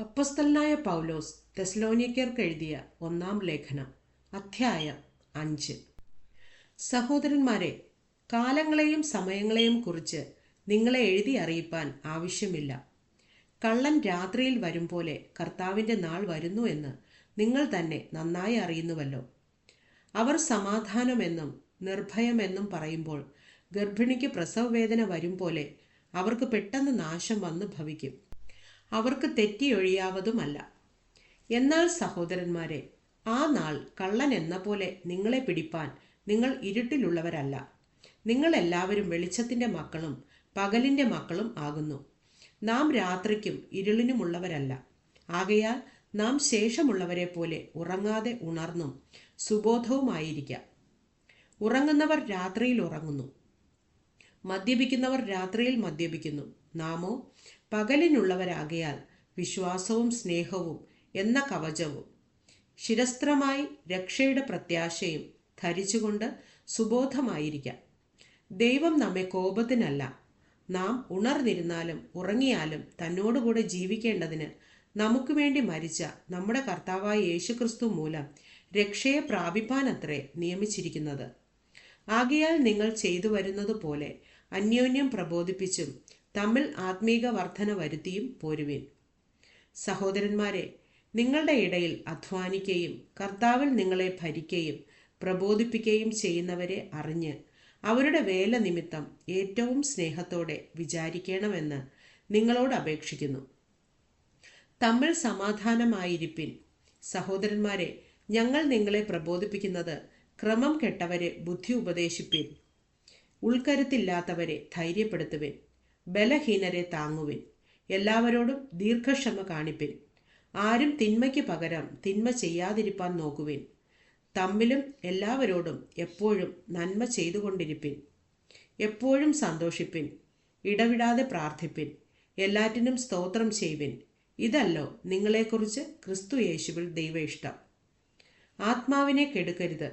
അപ്പസ്തലനായ പൗലോസ് തെസ്ലോനിക്കർക്ക് എഴുതിയ ഒന്നാം ലേഖനം അധ്യായം അഞ്ച്. സഹോദരന്മാരെ കാലങ്ങളെയും സമയങ്ങളെയും കുറിച്ച് നിങ്ങളെ എഴുതി അറിയിപ്പാൻ ആവശ്യമില്ല. കള്ളൻ രാത്രിയിൽ വരും പോലെ കർത്താവിന്റെ നാൾ വരുന്നു എന്ന് നിങ്ങൾ തന്നെ നന്നായി അറിയുന്നുവല്ലോ. അവർ സമാധാനമെന്നും നിർഭയമെന്നും പറയുമ്പോൾ ഗർഭിണിക്ക് പ്രസവവേദന വരും പോലെ അവർക്ക് പെട്ടെന്ന് നാശം വന്ന് ഭവിക്കും. അവർക്ക് തെറ്റിയൊഴിയാവതുമല്ല. എന്നാൽ സഹോദരന്മാരെ ആ നാൾ കള്ളൻ എന്ന പോലെ നിങ്ങളെ പിടിപ്പാൻ നിങ്ങൾ ഇരുട്ടിലുള്ളവരല്ല. നിങ്ങൾ എല്ലാവരും വെളിച്ചത്തിന്റെ മക്കളും പകലിന്റെ മക്കളും ആകുന്നു. നാം രാത്രിക്കും ഇരുളിനുമുള്ളവരല്ല. ആകയാൽ നാം ശേഷമുള്ളവരെ പോലെ ഉറങ്ങാതെ ഉണർന്നും സുബോധവുമായിരിക്കാം. ഉറങ്ങുന്നവർ രാത്രിയിൽ ഉറങ്ങുന്നു. മദ്യപിക്കുന്നവർ രാത്രിയിൽ മദ്യപിക്കുന്നു. നാമോ പകലിനുള്ളവരാകയാൽ വിശ്വാസവും സ്നേഹവും എന്ന കവചവും ശിരസ്ത്രമായി രക്ഷയുടെ പ്രത്യാശയും ധരിച്ചുകൊണ്ട് സുബോധമായിരിക്കാം. ദൈവം നമ്മെ കോപത്തിനല്ല. നാം ഉണർന്നിരുന്നാലും ഉറങ്ങിയാലും തന്നോടുകൂടെ ജീവിക്കേണ്ടതിന് നമുക്ക് വേണ്ടി മരിച്ച നമ്മുടെ കർത്താവായ യേശുക്രിസ്തു മൂലം രക്ഷയെ പ്രാപിപ്പാനത്രേ നിയമിച്ചിരിക്കുന്നത്. ആകയാൽ നിങ്ങൾ ചെയ്തു വരുന്നത് പോലെ അന്യോന്യം പ്രബോധിപ്പിച്ചും തമ്മിൽ ആത്മീക വർധന വരുത്തിയും പോരുവിൻ. സഹോദരന്മാരെ നിങ്ങളുടെ ഇടയിൽ അധ്വാനിക്കുകയും കർത്താവിൽ നിങ്ങളെ ഭരിക്കുകയും പ്രബോധിപ്പിക്കുകയും ചെയ്യുന്നവരെ അറിഞ്ഞ് അവരുടെ വേല നിമിത്തം ഏറ്റവും സ്നേഹത്തോടെ വിചാരിക്കണമെന്ന് നിങ്ങളോട് അപേക്ഷിക്കുന്നു. തമ്മിൽ സമാധാനമായിരിപ്പിൻ. സഹോദരന്മാരെ ഞങ്ങൾ നിങ്ങളെ പ്രബോധിപ്പിക്കുന്നത് ക്രമം കെട്ടവരെ ബുദ്ധി ഉപദേശിപ്പിൻ. ഉൾക്കരുത്തില്ലാത്തവരെ ധൈര്യപ്പെടുത്തുവിൻ. ബലഹീനരെ താങ്ങുവിൻ. എല്ലാവരോടും ദീർഘക്ഷമ കാണിപ്പിൻ. ആരും തിന്മയ്ക്ക് പകരം തിന്മ ചെയ്യാതിരിപ്പാൻ നോക്കുവിൻ. തമ്മിലും എല്ലാവരോടും എപ്പോഴും നന്മ ചെയ്തുകൊണ്ടിരിപ്പിൻ. എപ്പോഴും സന്തോഷിപ്പിൻ. ഇടവിടാതെ പ്രാർത്ഥിപ്പിൻ. എല്ലാറ്റിനും സ്തോത്രം ചെയ്യുവിൻ. ഇതല്ലോ നിങ്ങളെക്കുറിച്ച് ക്രിസ്തു യേശുവിൽ ദൈവ ഇഷ്ടം ആത്മാവിനെ കെടുക്കരുത്.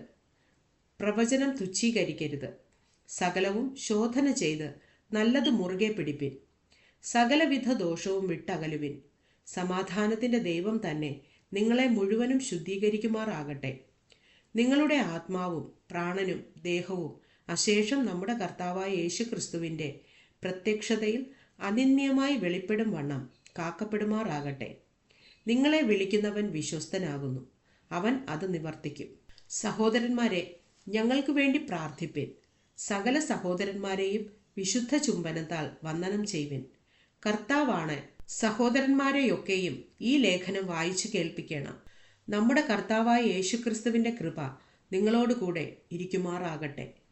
പ്രവചനം തുച്ഛീകരിക്കരുത്. സകലവും ശോധന ചെയ്ത് നല്ലത് മുറുകെ പിടിപ്പിൻ. സകലവിധ ദോഷവും വിട്ടകലുവിൻ. സമാധാനത്തിന്റെ ദൈവം തന്നെ നിങ്ങളെ മുഴുവനും ശുദ്ധീകരിക്കുമാറാകട്ടെ. നിങ്ങളുടെ ആത്മാവും പ്രാണനും ദേഹവും അശേഷം നമ്മുടെ കർത്താവായ യേശു ക്രിസ്തുവിന്റെ പ്രത്യക്ഷതയിൽ അനിന്യമായി വെളിപ്പെടും വണ്ണം കാക്കപ്പെടുമാറാകട്ടെ. നിങ്ങളെ വിളിക്കുന്നവൻ വിശ്വസ്തനാകുന്നു. അവൻ അത് നിവർത്തിക്കും. സഹോദരന്മാരെ ഞങ്ങൾക്ക് വേണ്ടി പ്രാർത്ഥിപ്പിൻ. സകല സഹോദരന്മാരെയും വിശുദ്ധ ചുംബനത്താൽ വന്ദനം ചെയ്യുവിൻ. കർത്താവാണ് സഹോദരന്മാരെയൊക്കെയും ഈ ലേഖനം വായിച്ചു കേൾപ്പിക്കണം. നമ്മുടെ കർത്താവായ യേശുക്രിസ്തുവിന്റെ കൃപ നിങ്ങളോടുകൂടെ ഇരിക്കുമാറാകട്ടെ.